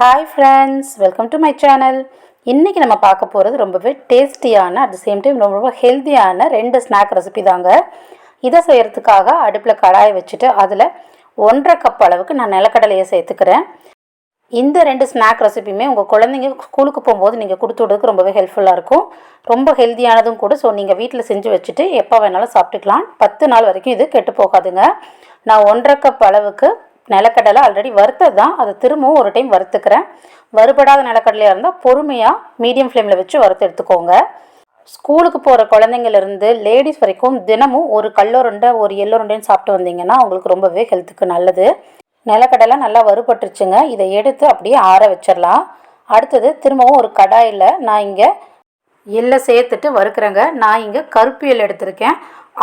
Hi friends welcome to my channel இன்றைக்கி நம்ம பார்க்க போகிறது ரொம்பவே டேஸ்டியான அட் த சேம் டைம் ரொம்ப ரொம்ப ஹெல்த்தியான ரெண்டு ஸ்நாக் ரெசிபி தாங்க. இதை செய்கிறதுக்காக அடுப்பில் கடாயை வச்சுட்டு அதில் ஒன்றரை கப் அளவுக்கு நான் நிலக்கடலையை சேர்த்துக்கிறேன். இந்த ரெண்டு ஸ்நாக் ரெசிபியுமே உங்கள் குழந்தைங்க ஸ்கூலுக்கு போகும்போது நீங்கள் கொடுத்து விடுறதுக்கு ரொம்பவே ஹெல்ப்ஃபுல்லாக இருக்கும். ரொம்ப ஹெல்த்தியானதும் கூட ஸோ நீங்கள் வீட்டில் செஞ்சு வச்சுட்டு எப்போ வேணாலும் சாப்பிட்டுக்கலாம். பத்து நாள் வரைக்கும் இது கெட்டு போகாதுங்க. நான் ஒன்றரை கப் அளவுக்கு நிலக்கடலை ஆல்ரெடி வறுத்தது தான். அதை திரும்பவும் ஒரு டைம் வறுத்துக்கிறேன். வறுபடாத நிலக்கடலையாக இருந்தால் பொறுமையாக மீடியம் ஃப்ளேமில் வச்சு வறுத்து எடுத்துக்கோங்க. ஸ்கூலுக்கு போகிற குழந்தைங்கலேருந்து லேடிஸ் வரைக்கும் தினமும் ஒரு கல்லோருண்டை ஒரு எல்லோருண்டைன்னு சாப்பிட்டு வந்தீங்கன்னா உங்களுக்கு ரொம்பவே ஹெல்த்துக்கு நல்லது. நிலக்கடலை நல்லா வறுபட்டுருச்சுங்க. இதை எடுத்து அப்படியே ஆற வச்சிடலாம். அடுத்தது திரும்பவும் ஒரு கடாயில் நான் இங்கே எள்ளை சேர்த்துட்டு வறுக்கிறேங்க. நான் இங்கே கருப்பு எள் எடுத்திருக்கேன்.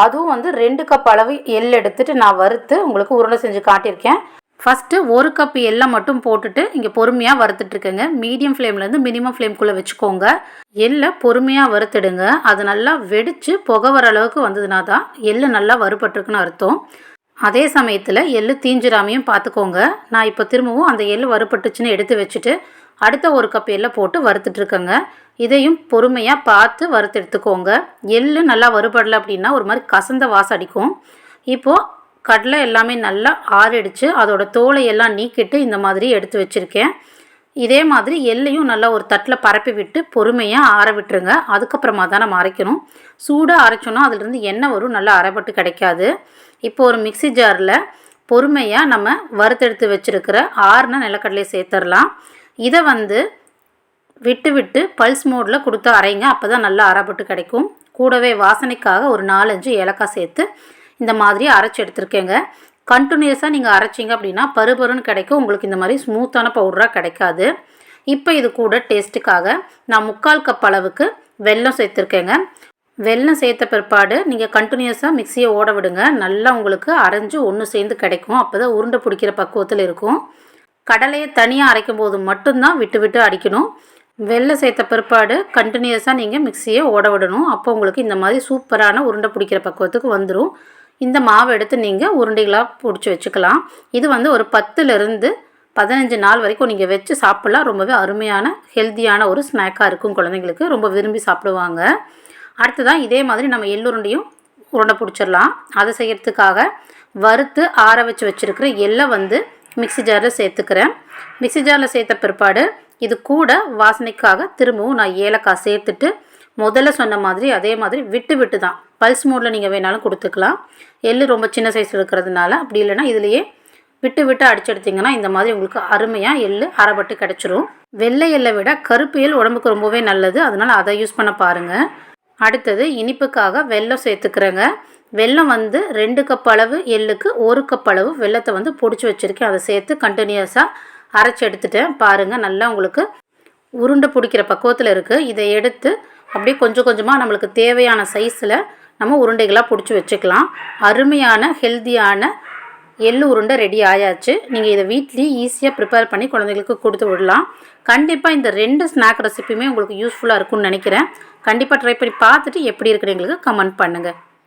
அதுவும் வந்து ரெண்டு கப் அளவு எள் எடுத்துட்டு நான் வறுத்து உங்களுக்கு உருளை செஞ்சு காட்டியிருக்கேன். ஃபஸ்ட்டு ஒரு கப் எள்ளை மட்டும் போட்டுட்டு இங்கே பொறுமையாக வறுத்துட்ருக்கேங்க மீடியம் ஃப்ளேம்லேருந்து மினிமம் ஃப்ளேம்குள்ளே வச்சுக்கோங்க. எள்ளை பொறுமையாக வறுத்துடுங்க. அது நல்லா வெடித்து புகை வர அளவுக்கு வந்ததுனா தான் எள்ளு நல்லா வறுபட்டுருக்குன்னு அர்த்தம். அதே சமயத்தில் எள்ளு தீஞ்சிராமையும் பார்த்துக்கோங்க நான் இப்போ திரும்பவும் அந்த எள்ளு வறுபட்டுச்சுன்னு எடுத்து வச்சுட்டு அடுத்த ஒரு கப் எல்லை போட்டு வறுத்துட்ருக்கேங்க இதையும் பொறுமையாக பார்த்து வறுத்து எடுத்துக்கோங்க. எள்ளு நல்லா வறுபடலை அப்படின்னா ஒரு மாதிரி கசந்த வாசம் அடிக்கும். இப்போது கடலை எல்லாமே நல்லா ஆறிடுச்சு. அதோடய தோலை எல்லாம் நீக்கிட்டு இந்த மாதிரி எடுத்து வச்சுருக்கேன். இதே மாதிரி எள்ளையும் நல்லா ஒரு தட்டில் பரப்பி விட்டு பொறுமையாக ஆற விட்டுருங்க. அதுக்கப்புறமா தான் நம்ம அரைக்கணும். சூடாக அரைச்சோன்னா அதுலேருந்து எண்ணெய் வரும். நல்லா அரைப்பட்டு கிடைக்காது. இப்போ ஒரு மிக்சி ஜாரில் பொறுமையாக நம்ம வறுத்தெடுத்து வச்சுருக்கிற ஆறுன நிலக்கடலையை சேர்த்துடலாம். இதை வந்து விட்டு விட்டு பல்ஸ் மோடில் கொடுத்து அரைங்க. அப்போ தான் நல்லா அரைப்பட்டு கிடைக்கும். கூடவே வாசனைக்காக ஒரு நாலஞ்சு ஏலக்காய் சேர்த்து இந்த மாதிரி அரைச்சி எடுத்துருக்கேங்க. கண்டினியூஸாக நீங்கள் அரைச்சிங்க அப்படின்னா பருபருன்னு கிடைக்கும். உங்களுக்கு இந்த மாதிரி ஸ்மூத்தான பவுடராக கிடைக்காது. இப்போ இது கூட டேஸ்ட்டுக்காக நான் முக்கால் கப் அளவுக்கு வெல்லம் சேர்த்துருக்கேங்க. வெல்லம் சேர்த்த பிற்பாடு நீங்கள் கண்டினியூஸாக மிக்சியை ஓட விடுங்க. நல்லா உங்களுக்கு அரைஞ்சு ஒன்று சேர்ந்து கிடைக்கும். அப்போ தான் உருண்டை பிடிக்கிற பக்குவத்தில் இருக்கும். கடலையை தனியாக அரைக்கும் போது மட்டும்தான் விட்டு விட்டு அடிக்கணும். வெள்ளை சேர்த்த பிற்பாடு கண்டினியூஸாக நீங்கள் மிக்சியை ஓட விடணும். அப்போ உங்களுக்கு இந்த மாதிரி சூப்பரான உருண்டை பிடிக்கிற பக்குவத்துக்கு வந்துடும் இந்த மாவை எடுத்து நீங்கள் உருண்டைகளாக பிடிச்சி வச்சுக்கலாம். இது வந்து ஒரு பத்துலேருந்து பதினஞ்சு நாள் வரைக்கும் நீங்கள் வச்சு சாப்பிட்லாம். ரொம்பவே அருமையான ஹெல்த்தியான ஒரு ஸ்நாக்காக இருக்கும் குழந்தைங்களுக்கு. ரொம்ப விரும்பி சாப்பிடுவாங்க. அடுத்ததான் இதே மாதிரி நம்ம எள்ளுருண்டையும் உருண்டை பிடிச்சிடலாம். அதை செய்கிறதுக்காக வறுத்து ஆற வச்சு வச்சுருக்கிற எள்ளை வந்து மிக்சி ஜாரில் சேர்த்துக்கிறேன். மிக்சி ஜாரில் சேர்த்த பிற்பாடு இது கூட வாசனைக்காக திரும்பவும் நான் ஏலக்காய் சேர்த்துட்டு முதல்ல சொன்ன மாதிரி அதே மாதிரி விட்டு விட்டு தான். பல்ஸ் மோடில் நீங்கள் வேணாலும் கொடுத்துக்கலாம். எள்ளு ரொம்ப சின்ன சைஸ் இருக்கிறதுனால அப்படி இல்லைனா இதுலேயே விட்டு விட்டு அடிச்செடுத்திங்கன்னா இந்த மாதிரி உங்களுக்கு அருமையாக எள்ளு அறப்பட்டு கிடச்சிரும். வெள்ளை எள்ளை விட கருப்பு எள் உடம்புக்கு ரொம்பவே நல்லது. அதனால் அதை யூஸ் பண்ண பாருங்கள் அடுத்தது இனிப்புக்காக வெல்லம் சேர்த்துக்கிறேங்க. வெல்லம் வந்து ரெண்டு கப் அளவு எள்ளுக்கு ஒரு கப் அளவு வெள்ளத்தை வந்து பிடிச்சி வச்சுருக்கேன். அதை சேர்த்து கண்டினியூஸாக அரைச்சி எடுத்துட்டேன். பாருங்கள் நல்லா உங்களுக்கு உருண்டை பிடிக்கிற பக்குவத்தில் இருக்குது இதை எடுத்து அப்படியே கொஞ்சம் கொஞ்சமாக நம்மளுக்கு தேவையான சைஸில் நம்ம உருண்டைகளாக பிடிச்சி வச்சுக்கலாம். அருமையான ஹெல்த்தியான எள்ளு உருண்டை ரெடி ஆயாச்சு. நீங்கள் இதை வீட்லேயே ஈஸியாக ப்ரிப்பேர் பண்ணி குழந்தைங்களுக்கு கொடுத்து விடலாம். கண்டிப்பாக இந்த ரெண்டு ஸ்நாக் ரெசிப்பியுமே உங்களுக்கு யூஸ்ஃபுல்லாக இருக்கும்னு நினைக்கிறேன். கண்டிப்பாக ட்ரை பண்ணி பார்த்துட்டு எப்படி இருக்குன்னு எங்களுக்கு கமெண்ட் பண்ணுங்கள்